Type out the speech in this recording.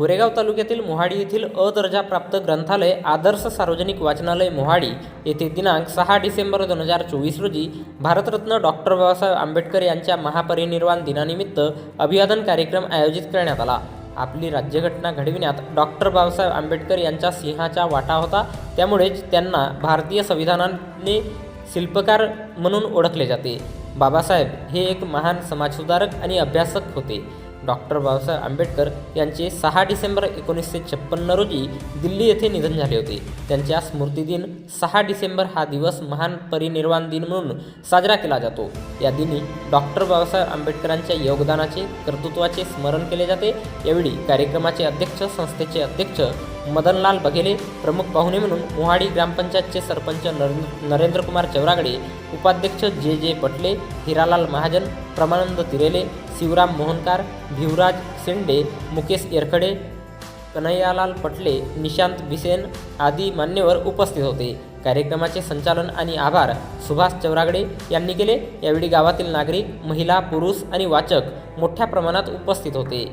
गोरेगाव तालुक्यातील मोहाडी येथील अ दर्जाप्राप्त ग्रंथालय आदर्श सार्वजनिक वाचनालय मोहाडी येथे दिनांक सहा डिसेंबर दोन हजार चोवीस रोजी भारतरत्न डॉक्टर बाबासाहेब आंबेडकर यांच्या महापरिनिर्वाण दिनानिमित्त अभिवादन कार्यक्रम आयोजित करण्यात आला. आपली राज्यघटना घडविण्यात डॉक्टर बाबासाहेब आंबेडकर यांच्या सिंहाचा वाटा होता. त्यामुळेच त्यांना भारतीय संविधानाने शिल्पकार म्हणून ओळखले जाते. बाबासाहेब हे एक महान समाजसुधारक आणि अभ्यासक होते. डॉक्टर बाबासाहेब आंबेडकर यांचे सहा डिसेंबर एकोणीसशे छप्पन्न रोजी दिल्ली येथे निधन झाले होते. त्यांच्या स्मृतिदिन सहा डिसेंबर हा दिवस महान परिनिर्वाण दिन म्हणून साजरा केला जातो. या दिनी डॉक्टर बाबासाहेब आंबेडकरांच्या योगदानाचे कर्तृत्वाचे स्मरण केले जाते. यावेळी कार्यक्रमाचे अध्यक्ष संस्थेचे अध्यक्ष मदनलाल बघेले प्रमुख पाहुणे म्हणून मोहाडी ग्रामपंचायतचे सरपंच नरेंद्र नरेंद्रकुमार चौरागडे उपाध्यक्ष जे जे पटले हिरालाल महाजन प्रमानंद तिरेले शिवराम मोहनकार भिवराज शेंडे मुकेश येरखडे कन्हैयालाल पटले निशांत भिसेन आदी मान्यवर उपस्थित होते. कार्यक्रमाचे संचालन आणि आभार सुभाष चौरागडे यांनी केले. यावेळी गावातील नागरिक महिला पुरुष आणि वाचक मोठ्या प्रमाणात उपस्थित होते.